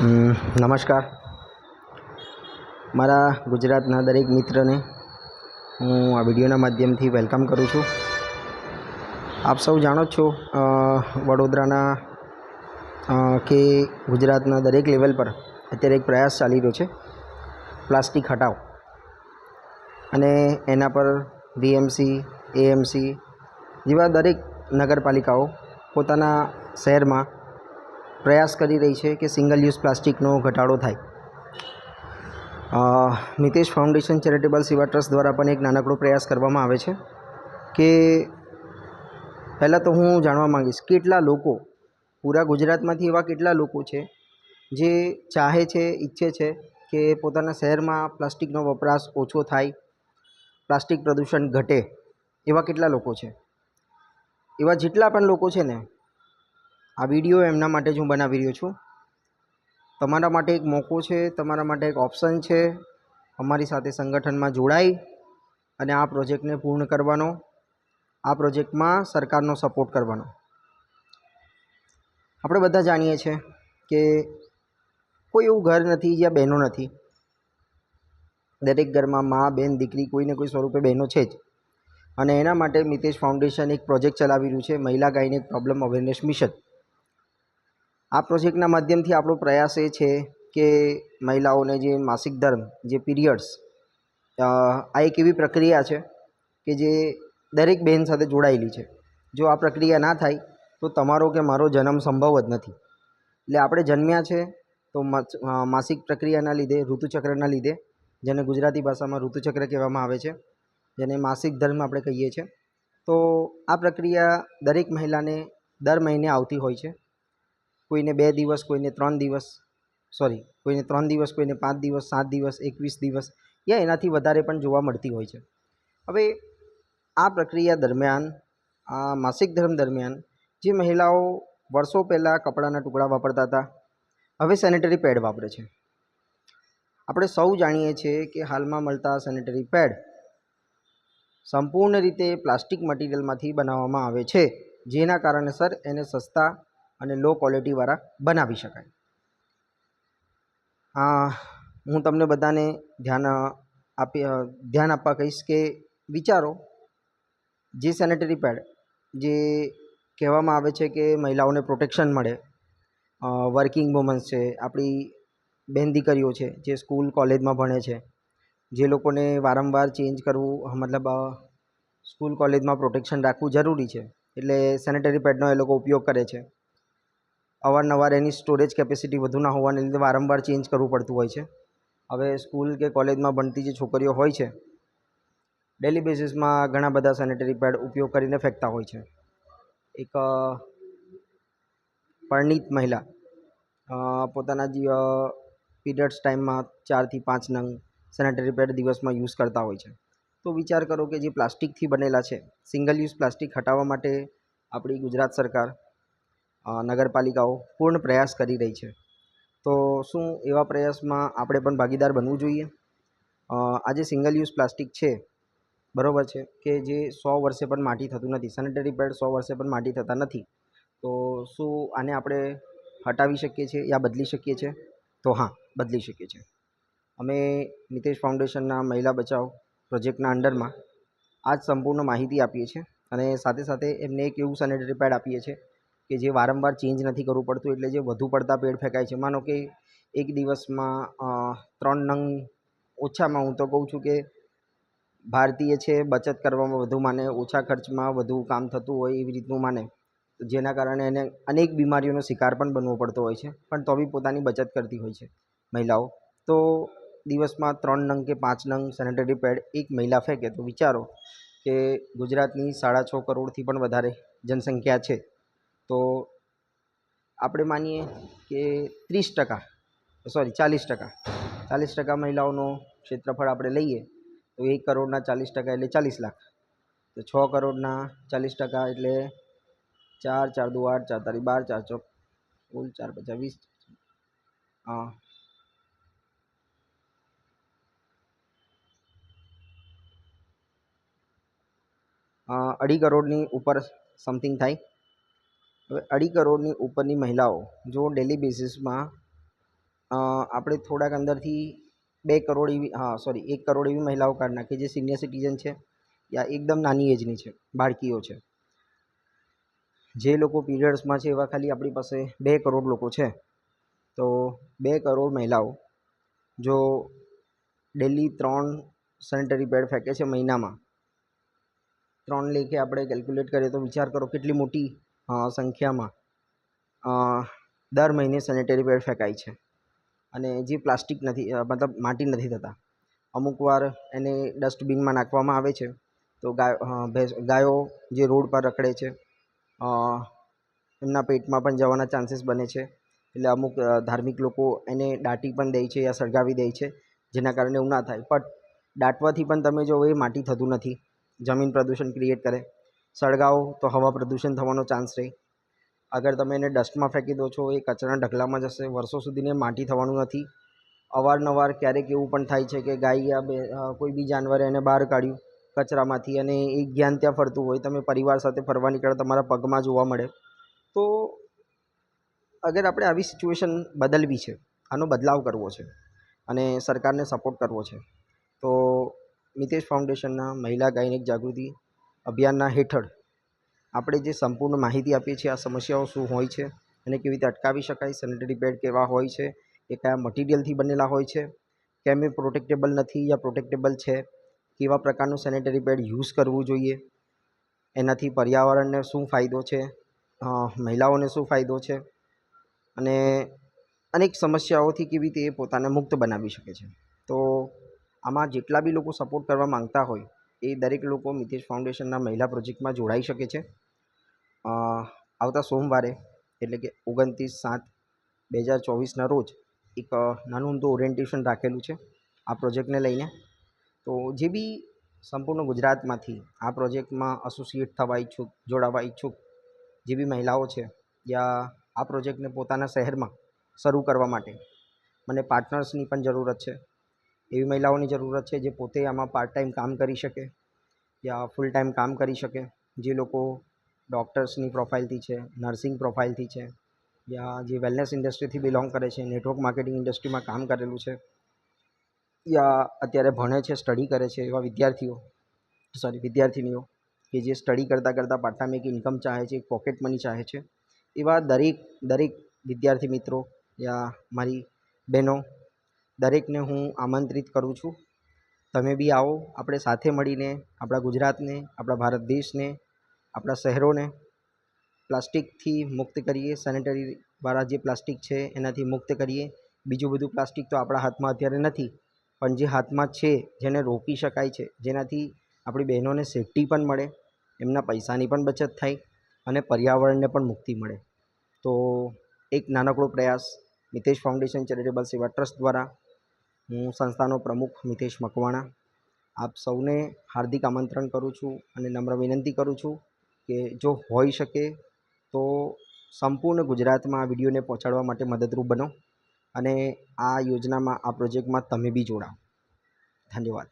નમસ્કાર. મારા ગુજરાતના દરેક મિત્રને હું આ વિડીયોના માધ્યમથી વેલકમ કરું છું. આપ સૌ જાણો છો વડોદરાના કે ગુજરાતના દરેક લેવલ પર અત્યારે એક પ્રયાસ ચાલી રહ્યો છે, પ્લાસ્ટિક હટાવ. અને એના પર વીએમસી, એએમસી જેવા દરેક નગરપાલિકાઓ પોતાના શહેરમાં પ્રયાસ કરી રહી છે કે સિંગલ યુઝ પ્લાસ્ટિકનો ઘટાડો થાય. Mitesh foundation charitable Seva trust દ્વારા પણ એક નાનકડો પ્રયાસ કરવામાં આવે છે કે પહેલાં તો હું જાણવા માંગીશ, કેટલા લોકો, પૂરા ગુજરાતમાંથી એવા કેટલા લોકો છે જે ચાહે છે, ઈચ્છે છે કે પોતાના શહેરમાં પ્લાસ્ટિકનો વપરાશ ઓછો થાય, પ્લાસ્ટિક પ્રદૂષણ ઘટે એવા કેટલા લોકો છે? એવા જેટલા પણ લોકો છે ને આ વીડિયો એમના માટે જ હું બનાવી રહ્યો છું. તમારા માટે એક મોકો છે, તમારા માટે એક ઓપ્શન છે. અમારી સાથે સંગઠનમાં જોડાઈ અને આ પ્રોજેક્ટને પૂર્ણ કરવાનો, આ પ્રોજેક્ટમાં સરકારનો સપોર્ટ કરવાનો. આપણે બધા જાણીએ છીએ કે કોઈ એવું ઘર નથી જ્યાં બહેનો નથી. દરેક ઘરમાં મા બહેન દીકરી કોઈને કોઈ સ્વરૂપે બહેનો છે જ. અને એના માટે મિતેશ ફાઉન્ડેશન એક પ્રોજેક્ટ ચલાવી રહ્યું છે, મહિલા ગાયનેક પ્રોબ્લેમ અવેરનેસ મિશન આ પ્રોજેક્ટના માધ્યમથી આપણો પ્રયાસ એ છે કે મહિલાઓને જે માસિક ધર્મ, જે પીરિયડ્સ આ એક એવી પ્રક્રિયા છે કે જે દરેક બહેન સાથે જોડાયેલી છે. જો આ પ્રક્રિયા ના થાય, તો તમારો કે મારો જન્મ સંભવ જ નથી. એટલે આપણે જન્મ્યા છે, તો માસિક પ્રક્રિયાના લીધે, ઋતુચક્રના લીધે, જેને ગુજરાતી ભાષામાં ઋતુચક્ર કહેવામાં આવે છે, જેને માસિક ધર્મ આપણે કહીએ છીએ તો આ પ્રક્રિયા દરેક મહિલાને દર મહિને આવતી હોય છે. કોઈને બે દિવસ, કોઈને ત્રણ દિવસ સોરી કોઈને ત્રણ દિવસ, કોઈને પાંચ દિવસ, સાત દિવસ, એકવીસ દિવસ, યા એનાથી વધારે પણ જોવા મળતી હોય છે. હવે આ પ્રક્રિયા દરમિયાન, આ માસિક ધર્મ દરમિયાન જે મહિલાઓ વર્ષો પહેલાં કપડાના ટુકડા વાપરતા હતા, હવે સેનેટરી પેડ વાપરે છે. આપણે સૌ જાણીએ છીએ કે હાલમાં મળતા સેનેટરી પેડ સંપૂર્ણ રીતે પ્લાસ્ટિક મટીરિયલમાંથી બનાવવામાં આવે છે, જેના કારણસર એને સસ્તા અને લો ક્વોલિટીવાળા બનાવી શકાય. હું તમને બધાને ધ્યાન આપી, ધ્યાન આપવા કહીશ કે વિચારો. જે સેનેટરી પેડ જે કહેવામાં આવે છે કે મહિલાઓને પ્રોટેક્શન મળે વર્કિંગ વુમન્સ છે, આપણી બેન દીકરીઓ છે, જે સ્કૂલ કોલેજમાં ભણે છે, જે લોકોને વારંવાર ચેન્જ કરવું મતલબ સ્કૂલ કોલેજમાં પ્રોટેક્શન રાખવું જરૂરી છે. એટલે સેનેટરી પેડનો એ લોકો ઉપયોગ કરે છે. અવારનવાર એની સ્ટોરેજ કેપેસિટી વધુ ના હોવાને લીધે વારંવાર ચેન્જ કરવું પડતું હોય છે. હવે સ્કૂલ કે કોલેજમાં ભણતી જે છોકરીઓ હોય છે ડેલી બેસિસમાં ઘણા બધા સેનેટરી પેડ ઉપયોગ કરીને ફેંકતા હોય છે. એક પરિણીત મહિલા પોતાના જે પીરિયડ્સ ટાઈમમાં ચારથી પાંચ નંગ સેનેટરી પેડ દિવસમાં યુઝ કરતા હોય છે. તો વિચાર કરો કે જે પ્લાસ્ટિકથી બનેલા છે સિંગલ યુઝ પ્લાસ્ટિક હટાવવા માટે આપણી ગુજરાત સરકાર નગરપાલિકાઓ પૂર્ણ પ્રયાસ કરી રહી છે. તો શું એવા પ્રયાસમાં આપણે પણ ભાગીદાર બનવું જોઈએ? આજે સિંગલ યુઝ પ્લાસ્ટિક છે, બરોબર છે, કે જે સો વર્ષે પણ માટી થતું નથી સેનેટરી પેડ સો વર્ષે પણ માટી થતા નથી, તો શું આને આપણે હટાવી શકીએ છીએ યા બદલી શકીએ છીએ? તો હા, બદલી શકીએ છીએ. અમે નિતેશ ફાઉન્ડેશનના મહિલા બચાવ પ્રોજેક્ટના અંડરમાં આ જ સંપૂર્ણ માહિતી આપીએ છીએ અને સાથે સાથે એમને એક એવું સેનેટરી પેડ આપીએ છીએ કે જે વારંવાર ચેન્જ નથી કરવું પડતું એટલે જે વધુ પડતા પેડ ફેંકાય છે. માનો કે એક દિવસમાં ત્રણ નંગ ઓછામાં હું તો કહું છું કે ભારતીય છે, બચત કરવામાં વધુ માને, ઓછા ખર્ચમાં વધુ કામ થતું હોય એવી રીતનું માને. જેના કારણે એને અનેક બીમારીઓનો શિકાર પણ બનવો પડતો હોય છે. પણ તો બી પોતાની બચત કરતી હોય છે મહિલાઓ. તો દિવસમાં ત્રણ નંગ કે પાંચ નંગ સેનેટરી પેડ એક મહિલા ફેંકે તો વિચારો કે ગુજરાતની સાડા છ કરોડથી પણ વધારે જનસંખ્યા છે. તો આપણે માનીએ કે ત્રીસ ટકા સોરી ચાલીસ ટકા. ચાલીસ ટકા મહિલાઓનો ક્ષેત્રફળ આપણે લઈએ તો એક કરોડના ચાલીસ ટકા એટલે ચાલીસ લાખ. તો છ કરોડના ચાલીસ ટકા એટલે ચાર ચાર દુ આઠ, ચાર તારી બાર, ચાર ચોક, કુલ ચાર પચાસ વીસ. હા. અઢી કરોડની ઉપર સમથિંગ થાય. અઢી કરોડની ઉપરની મહિલાઓ, જો ડેલી બેસિસમાં આપણે થોડાક અંદરથી બે કરોડ એવી, હા સોરી એક કરોડ એવી મહિલાઓ કાઢી નાખી, જે સિનિયર સિટીઝન છે યા એકદમ નાની એજની છે, બાળકીઓ છે. જે લોકો પીરિયડ્સમાં છે એવા ખાલી આપણી પાસે બે કરોડ લોકો છે. તો બે કરોડ મહિલાઓ, જો ડેલી ત્રણ સેનિટરી પેડ ફેંકે છે મહિનામાં, ત્રણ લેખે આપણે કેલ્ક્યુલેટ કરીએ તો વિચાર કરો કેટલી મોટી સંખ્યામાં દર મહિને સેનેટરી પેડ ફેંકાય છે. અને જે પ્લાસ્ટિક નથી મતલબ માટી નથી થતા. અમુક વાર એને ડસ્ટબિનમાં નાખવામાં આવે છે. તો ગાય જે રોડ પર રખડે છે એમના પેટમાં પણ જવાના ચાન્સીસ બને છે. એટલે અમુક ધાર્મિક લોકો એને દાટી પણ દે છે યા સળગાવી દે છે, જેના કારણે એવું ના થાય. બટ દાટવાથી પણ તમે જો એ માટી થતું નથી, જમીન પ્રદૂષણ ક્રિએટ કરે. સળગાવો, તો હવા પ્રદૂષણ થવાનો ચાન્સ રહે. અગર તમે એને ડસ્ટમાં ફેંકી દો છો, એ કચરાના ઢગલામાં જશે. વર્ષો સુધીને માટી થવાનું નથી. અવારનવાર ક્યારેક એવું પણ થાય છે કે ગાય યા બે કોઈ બી જાનવરે એને બહાર કાઢ્યું કચરામાંથી અને એ જ્ઞાન ત્યાં ફરતું હોય, તમે પરિવાર સાથે ફરવા નીકળ્યા, તમારા પગમાં જોવા મળે. તો અગર આપણે આવી સિચ્યુએશન બદલવી છે, આનો બદલાવ કરવો છે અને સરકારને સપોર્ટ કરવો છે, તો મિતેશ ફાઉન્ડેશનના મહિલા ગાયનિક જાગૃતિ અભિયાનના હેઠળ આપણે જે સંપૂર્ણ માહિતી આપીએ છીએ, આ સમસ્યાઓ શું હોય છે અને કેવી રીતે અટકાવી શકાય, સેનિટરી પેડ કેવા હોય છે, એ કયા મટીરિયલથી બનેલા હોય છે, કેમ એ પ્રોટેક્ટેબલ નથી યા પ્રોટેક્ટેબલ છે, કેવા પ્રકારનું સેનિટરી પેડ યુઝ કરવું જોઈએ, એનાથી પર્યાવરણને શું ફાયદો છે મહિલાઓને શું ફાયદો છે અને અનેક સમસ્યાઓથી કેવી રીતે એ પોતાને મુક્ત બનાવી શકે છે. તો આમાં જેટલા બી લોકો સપોર્ટ કરવા માંગતા હોય એ દરેક લોકો મિતેશ ફાઉન્ડેશનના મહિલા પ્રોજેક્ટમાં જોડાઈ શકે છે. આવતા સોમવારે, એટલે કે ઓગણત્રીસ સાત બે હજાર ચોવીસના રોજ, એક નાનું ઊંધું ઓરિએન્ટેશન રાખેલું છે આ પ્રોજેક્ટને લઈને. તો જે બી સંપૂર્ણ ગુજરાતમાંથી આ પ્રોજેક્ટમાં એસોસિએટ થવા ઈચ્છુક, જોડાવા ઈચ્છુક જે બી મહિલાઓ છે, યા આ પ્રોજેક્ટને પોતાના શહેરમાં શરૂ કરવા માટે. મને પાર્ટનર્સની પણ જરૂરત છે. એવી મહિલાઓની જરૂરત છે જે પોતે આમાં પાર્ટ ટાઈમ કામ કરી શકે યા ફૂલ ટાઈમ કામ કરી શકે. જે લોકો ડૉક્ટર્સની પ્રોફાઇલથી છે નર્સિંગ પ્રોફાઇલથી છે, યા જે વેલનેસ ઇન્ડસ્ટ્રીથી બિલોંગ કરે છે નેટવર્ક માર્કેટિંગ ઇન્ડસ્ટ્રીમાં કામ કરેલું છે, યા અત્યારે ભણે છે સ્ટડી કરે છે એવા વિદ્યાર્થીઓ સોરી વિદ્યાર્થિનીઓ કે જે સ્ટડી કરતાં કરતાં પાર્ટ ટાઈમ એક ઇન્કમ ચાહે છે, એક પોકેટ મની ચાહે છે, એવા દરેક દરેક વિદ્યાર્થી મિત્રો યા મારી બહેનો દરેકને હું આમંત્રિત કરું છું. તમે બી આવો, આપણે સાથે મળીને, આપણા ગુજરાતને, આપણા ભારત દેશને, આપણા શહેરોને પ્લાસ્ટિકથી મુક્ત કરીએ સેનેટરીવાળા જે પ્લાસ્ટિક છે એનાથી મુક્ત કરીએ. બીજું બધું પ્લાસ્ટિક તો આપણા હાથમાં અત્યારે નથી, પણ જે હાથમાં છે જેને રોકી શકાય છે, જેનાથી આપણી બહેનોને સેફટી પણ મળે, એમના પૈસાની પણ બચત થાય અને પર્યાવરણને પણ મુક્તિ મળે. તો એક નાનકડો પ્રયાસ Mitesh foundation charitable Seva trust દ્વારા હું સંસ્થાનો પ્રમુખ મિતેશ મકવાણા. આપ સૌને હાર્દિક આમંત્રણ કરું છું અને નમ્ર વિનંતી કરું છું કે જો હોઈ શકે તો સંપૂર્ણ ગુજરાતમાં આ વિડીયોને પહોંચાડવા માટે મદદરૂપ બનો અને આ યોજનામાં, આ પ્રોજેક્ટમાં તમે બી જોડાઓ ધન્યવાદ.